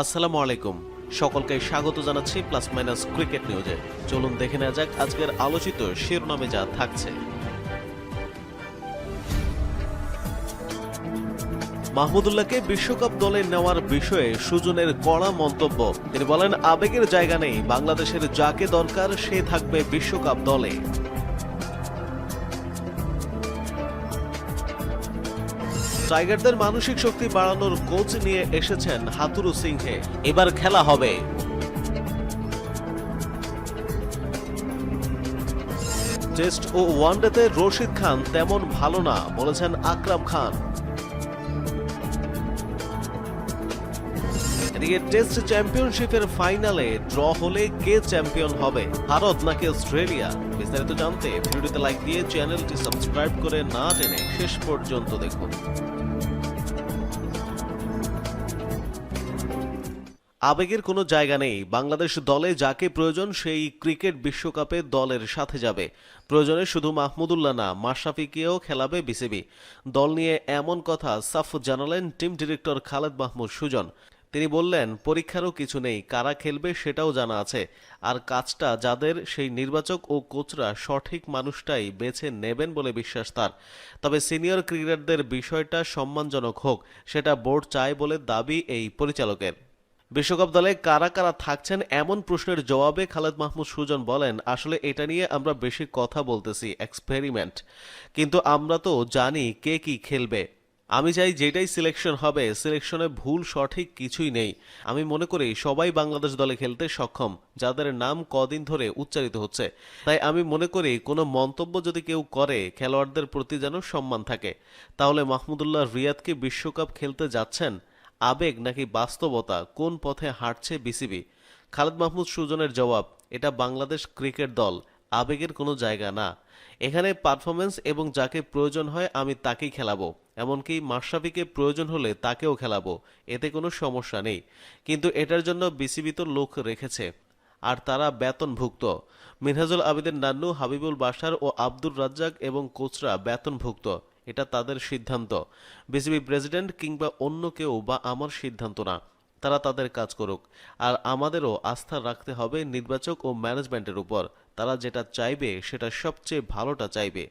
আসসালামু আলাইকুম। সকলকে স্বাগত জানাচ্ছি প্লাস মাইনাস ক্রিকেট নিউজে। চলুন দেখে নেওয়া যাক আজকের আলোচিত শিরোনামে যা থাকছে। মাহমুদুল্লাহকে বিশ্বকাপ দলে নেওয়ার বিষয়ে সুজনের কড়া মন্তব্য। তিনি বলেন, আবেগের জায়গা নেই, বাংলাদেশের যাকে দরকার সে থাকবে বিশ্বকাপ দলে। টাইগারদের মানসিক শক্তি বাড়ানোর কোচ নিয়ে এসেছেন হাতুরু সিংহে। এবার খেলা হবে। টেস্ট ও ওয়ানডেতে রশিদ খান তেমন ভালো না, বলেছেন আকরাম খান। এদিকে টেস্ট চ্যাম্পিয়নশিপের ফাইনালে ড্র হলে কে চ্যাম্পিয়ন হবে, ভারত নাকি অস্ট্রেলিয়া? বিস্তারিত জানতে ভিডিওটিতে লাইক দিয়ে চ্যানেলটি সাবস্ক্রাইব করে না টেনে শেষ পর্যন্ত দেখুন। আবেগের কোনো জায়গা নেই। বাংলাদেশ দলে যাকে প্রয়োজন সেই ক্রিকেট বিশ্বকাপে দলের সাথে যাবে। প্রয়োজনে শুধু মাহমুদুল্লাহ না, মাশরাফিকেও খেলাবে বিসিবি। দল নিয়ে এমন কথা সাফ জানালেন টিম ডিরেক্টর খালেদ মাহমুদ সুজন। তিনি বললেন, পরীক্ষারও কিছু নেই, কারা খেলবে সেটাও জানা আছে। আর কাজটা যাদের, সেই নির্বাচক ও কোচরা সঠিক মানুষটাই বেছে নেবেন বলে বিশ্বাস তার। তবে সিনিয়র ক্রিকেটারদের বিষয়টা সম্মানজনক হোক, সেটা বোর্ড চায় বলে দাবি এই পরিচালকের। বিশ্বকাপ দলে কারা কারা থাকছেন এমন প্রশ্নের জবাবে খালেদ মাহমুদ সুজন বলেন, আসলে এটা নিয়ে আমরা বেশি কথা বলতেছি এক্সপেরিমেন্ট কিন্তু আমরা তো জানি কে কি খেলবে। আমি চাই যেটাই সিলেকশন হবে সিলেকশনে ভুল সঠিক কিছুই নেই। আমি মনে করি সবাই বাংলাদেশ দলে খেলতে সক্ষম, যাদের নাম কদিন ধরে উচ্চারিত হচ্ছে। তাই আমি মনে করি কোনো মন্তব্য যদি কেউ করে, খেলোয়াড়দের প্রতি যেন সম্মান থাকে। তাহলে মাহমুদুল্লাহ রিয়াদকে বিশ্বকাপ খেলতে যাচ্ছেন? আবেগ নাকি বাস্তবতা কোন পথে হাঁটছে বিসিবি? খালেদ মাহমুদ সুজনের জবাব, এটা বাংলাদেশ ক্রিকেট দল, আবেগের কোনো জায়গা না। এখানে পারফরমেন্স এবং যাকে প্রয়োজন হয় আমি তাকেই খেলাবো, এমনকি মাশরাফিকে প্রয়োজন হলে তাকেও খেলাবো, এতে কোনো সমস্যা নেই। কিন্তু এটার জন্য বিসিবি তো লোক রেখেছে, আর তারা বেতনভুক্ত। মিনহাজুল আবেদিন নান্নু, হাবিবুল বাশার ও আব্দুর রাজ্জাক এবং কোচরা বেতনভুক্ত। এটা তাদের সিদ্ধান্ত। বিসিবি প্রেসিডেন্ট কিংবা অন্য কেউ বা আমার সিদ্ধান্ত না। তারা তাদের কাজ করুক। আর আমাদেরও আস্থা রাখতে হবে নির্বাচক ও ম্যানেজমেন্টের উপর। তারা যেটা চাইবে, সেটা সবচেয়ে ভালোটা চাইবে।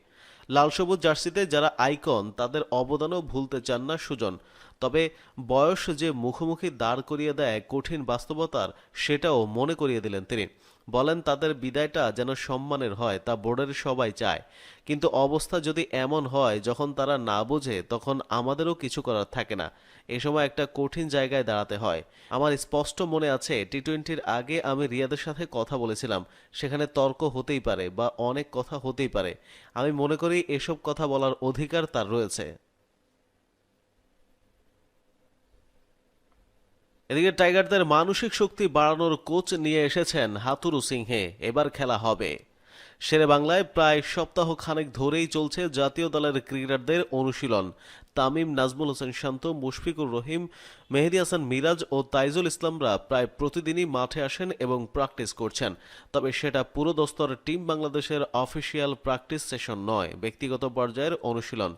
লাল সবুজ জার্সিতে যারা আইকন, তাদের অবদানও ভুলতে চান না সুজন। তবে বয়স যে মুখোমুখি দাঁড় করিয়ে দেয় কঠিন বাস্তবতার, সেটাও মনে করিয়ে দিলেন তিনি। বলেন, তাদের বিদায়টা যেন সম্মানের হয়, তা বোর্ডের সবাই চায়। কিন্তু অবস্থা যদি এমন হয়, যখন তারা না বোঝে, তখন আমাদেরও কিছু করার থাকে না। এ সময় একটা কঠিন জায়গায় দাঁড়াতে হয়। আমার স্পষ্ট মনে আছে টি টোয়েন্টির আগে আমি রিয়াদের সাথে কথা বলেছিলাম। সেখানে তর্ক হতেই পারে বা অনেক কথা হতেই পারে। আমি মনে করি এসব কথা বলার অধিকার তার রয়েছে। এদিকে টাইগারদের মানসিক শক্তি বাড়ানোর কোচ নিয়ে এসেছেন হাতুরু সিংহে। এবার খেলা হবে। শেরে বাংলায় প্রায় সপ্তাহ খানেক ধরেই চলছে জাতীয় দলের ক্রিকেটারদের অনুশীলন। তামিম নাজমুল হোসেন শান্ত, মুশফিকুর রহিম, মেহেদি হাসান মিরাজ ও তাইজুল ইসলামরা প্রায় প্রতিদিনই মাঠে আসেন এবং প্র্যাকটিস করছেন। তবে সেটা পুরো দস্তর টিম বাংলাদেশের অফিসিয়াল প্র্যাকটিস সেশন নয়, ব্যক্তিগত পর্যায়ের অনুশীলন।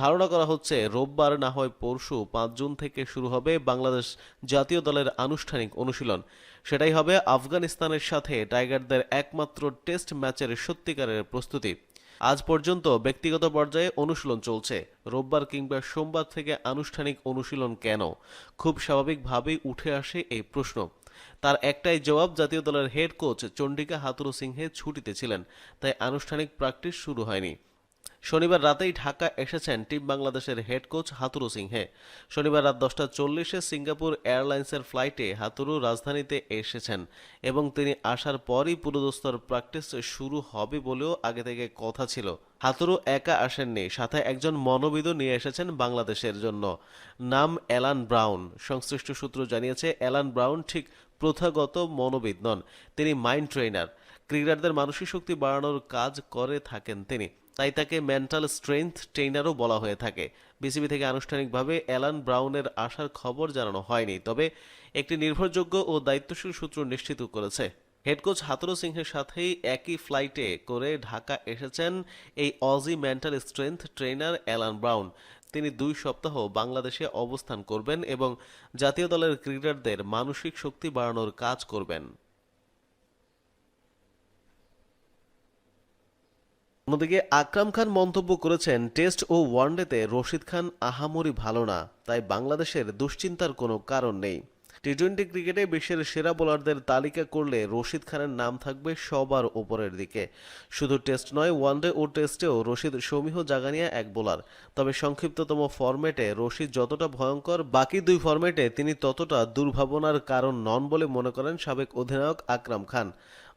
ধারণা করা হচ্ছে, রোববার না হয় পরশু পাঁচ জুন থেকে শুরু হবে বাংলাদেশ জাতীয় দলের আনুষ্ঠানিক অনুশীলন। সেটাই হবে আফগানিস্তানের সাথে টাইগারদের একমাত্র টেস্ট ম্যাচের সত্যিকারের প্রস্তুতি। আজ পর্যন্ত ব্যক্তিগত পর্যায়ে অনুশীলন চলছে। রোববার কিংবা সোমবার থেকে আনুষ্ঠানিক অনুশীলন কেন? খুব স্বাভাবিকভাবেই উঠে আসে এই প্রশ্ন। তার একটাই জবাব, জাতীয় দলের হেড কোচ চন্ডিকা হাতুরু সিংহে ছুটিতে ছিলেন, তাই আনুষ্ঠানিক প্র্যাকটিস শুরু হয়নি। শনিবার রাতেই ঢাকা এসেছেন টিম বাংলাদেশের হেড কোচ হাতুরু সিংহে। শনিবার রাত দশটা চল্লিশে সিঙ্গাপুর এয়ারলাইন্সের ফ্লাইটে হাতুরু রাজধানীতে এসেছেন এবং তিনি আসার পরই পুরোদস্তর প্র্যাকটিস শুরু হবে বলেও আগে থেকে কথা ছিল। হাতুরু একা আসেননি, সাথে একজন মনোবিদও নিয়ে এসেছেন বাংলাদেশের জন্য। নাম অ্যালান ব্রাউন। সংশ্লিষ্ট সূত্র জানিয়েছে, অ্যালান ব্রাউন ঠিক প্রথাগত মনোবিদ নন, তিনি মাইন্ড ট্রেনার ক্রিকেটারদের মানসিক শক্তি বাড়ানোর কাজ করে থাকেন তিনি। তাই তাকে মেন্টাল স্ট্রেংথ ট্রেনারও বলা হয়ে থাকে। বিসিবি থেকে আনুষ্ঠানিকভাবে অ্যালান ব্রাউনের আসার খবর জানানো হয়নি, তবে একটি নির্ভরযোগ্য ও দায়িত্বশীল সূত্র নিশ্চিত করেছে। হেড কোচ হাতুরু সিংহের সাথেই একই ফ্লাইটে করে ঢাকা এসেছেন এই Aussie mental strength trainer Alan Brown. তিনি দুই সপ্তাহ বাংলাদেশে অবস্থান করবেন এবং জাতীয় দলের ক্রিকেটারদের মানসিক শক্তি বাড়ানোর কাজ করবেন। অন্যদিকে আকরাম খান মন্তব্য করেছেন, টেস্ট ও ওয়ানডেতে রশিদ খান আহামরি ভালো না, তাই বাংলাদেশের দুশ্চিন্তার কোনো কারণ নেই। টি টোয়েন্টি ক্রিকেটে বিশ্বের সেরা বোলারদের তালিকা করলে রশিদ খানের নাম থাকবে সবার ওপরের দিকে। শুধু টেস্ট নয়, ওয়ানডে ও টেস্টেও রশিদ, সমীহ, জাগানিয়া এক বোলার। তবে সংক্ষিপ্ততম ফরম্যাটে রশিদ যতটা ভয়ঙ্কর, বাকি দুই ফরম্যাটে তিনি ততটা দুর্ভাবনার কারণ নন বলে মনে করেন সাবেক অধিনায়ক আকরাম খান।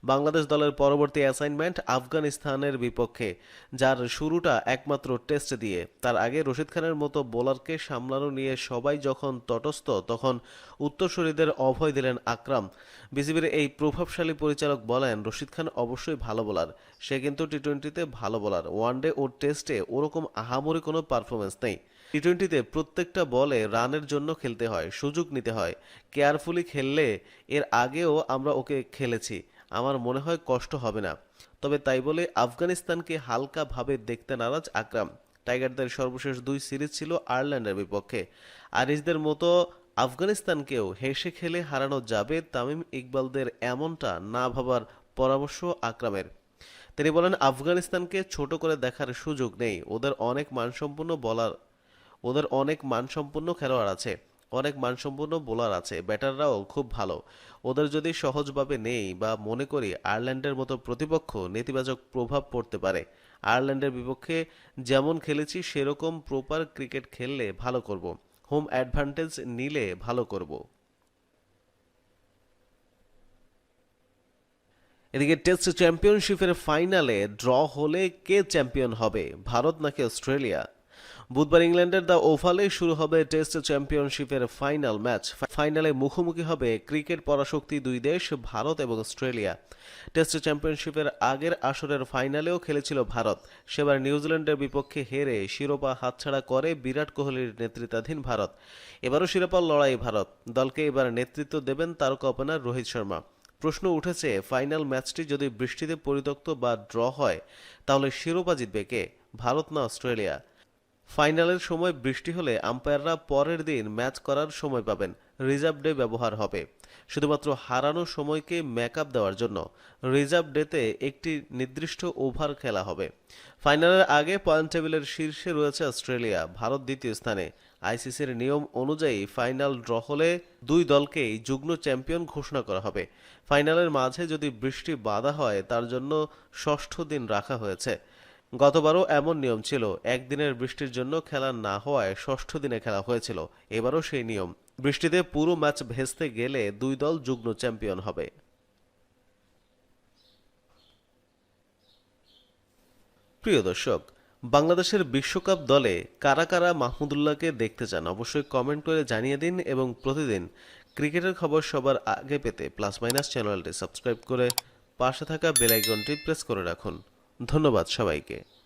বাংলাদেশ দলের পরবর্তী অ্যাসাইনমেন্ট আফগানিস্তানের বিপক্ষে, যার শুরুটা একমাত্র টেস্ট দিয়ে। তার আগে রশিদ খানের মতো বোলারকে সামলানো নিয়ে সবাই যখন তটস্থ, তখন উত্তরসূরিদের অভয় দিলেন আকরাম। বিসিবির এই প্রভাবশালী পরিচালক বলেন, রশিদ খান অবশ্যই ভালো বোলার। সে কিন্তু টি টোয়েন্টিতে ভালো বোলার। ওয়ানডে ও টেস্টে ওরকম আহামরি কোনো পারফরমেন্স নেই। টি টোয়েন্টিতে প্রত্যেকটা বলে রানের জন্য খেলতে হয়, সুযোগ নিতে হয়। কেয়ারফুলি খেললে এর আগেও আমরা ওকে খেলেছি। আমার মনে হয় কষ্ট হবে না। তবে তাই বলে আফগানিস্তানকে হালকাভাবে দেখতে নারাজ আকরাম। টাইগারদের সর্বশেষ দুই সিরিজ ছিল আয়ারল্যান্ডের বিপক্ষে। আরিজদের মতো আফগানিস্তানকেও হেসে খেলে হারানো যাবে তামিম ইকবালদের এমনটা না ভাবার পরামর্শ আকরামের। তিনি বলেন, আফগানিস্তানকে ছোট করে দেখার সুযোগ নেই। ওদের অনেক মানসম্পন্ন বলার, ওদের অনেক মানসম্পন্ন খেলোয়াড় আছে। অনেক মানসম্পন্ন বোলার আছে ব্যাটাররাও খুব ভালো। ওদের যদি সহজভাবে নেই বা মনে করি আয়ারল্যান্ডের মতো প্রতিপক্ষ নেতিবাচক প্রভাব পড়তে পারে, আয়ারল্যান্ডের বিপক্ষে যেমন খেলেছি সেরকম প্রপার ক্রিকেট খেললে ভালো করব হোম অ্যাডভান্টেজ নিলে ভালো করব। এদিকে টেস্ট চ্যাম্পিয়নশিপের ফাইনালে ড্র হলে কে চ্যাম্পিয়ন হবে, ভারত নাকি অস্ট্রেলিয়া? বুধবার ইংল্যান্ডের দ্য ওভালে শুরু হবে টেস্ট চ্যাম্পিয়নশিপের ফাইনাল ম্যাচ। ফাইনালে মুখোমুখি হবে ক্রিকেট পরাশক্তি দুই দেশ, ভারত এবং অস্ট্রেলিয়া। টেস্ট চ্যাম্পিয়নশিপের আগের আসরের ফাইনালেও খেলেছিল ভারত। সেবার নিউজিল্যান্ডের বিপক্ষে হেরে শিরোপা হাতছাড়া করে বিরাট কোহলির নেতৃত্বাধীন ভারত। এবারও শিরোপার লড়াই ভারত। দলকে এবার নেতৃত্ব দেবেন তারকা ওপেনার রোহিত শর্মা। প্রশ্ন উঠেছে, ফাইনাল ম্যাচটি যদি বৃষ্টিতে পরিত্যক্ত বা ড্র হয়, তাহলে শিরোপা জিতবে কে? ভারত না অস্ট্রেলিয়া? ফাইনালের সময় বৃষ্টি হলে আম্পায়াররা পরের দিন ম্যাচ করার সময় পাবেন। রিজার্ভ ডে ব্যবহার হবে। শুধুমাত্র হারানো সময়কে মেকআপ দেওয়ার জন্য রিজার্ভ ডেতে একটি নির্দিষ্ট ওভার খেলা হবে। ফাইনালের আগে পয়েন্ট টেবিলের শীর্ষে রয়েছে অস্ট্রেলিয়া, ভারত দ্বিতীয় স্থানে। আইসিসির নিয়ম অনুযায়ী ফাইনাল ড্র হলে দুই দলকেই যুগ্ম চ্যাম্পিয়ন ঘোষণা করা হবে। ফাইনালের মাঝে যদি বৃষ্টি বাধা হয়, তার জন্য ষষ্ঠ দিন রাখা হয়েছে। গতবারও এমন নিয়ম ছিল, একদিনের বৃষ্টির জন্য খেলা না হওয়ায় ষষ্ঠ দিনে খেলা হয়েছিল, এবারও সেই নিয়ম। বৃষ্টিতে পুরো ম্যাচ ভেস্তে গেলে দুই দল যুগ্ম চ্যাম্পিয়ন হবে। প্রিয় দর্শক, বাংলাদেশের বিশ্বকাপ দলে কারা কারা মাহমুদুল্লাহকে দেখতে চান অবশ্যই কমেন্ট করে জানিয়ে দিন এবং প্রতিদিন ক্রিকেটের খবর সবার আগে পেতে প্লাস মাইনাস চ্যানেলটি সাবস্ক্রাইব করে পাশে থাকা বেল আইকনটি প্রেস করে রাখুন। ধন্যবাদ সবাইকে।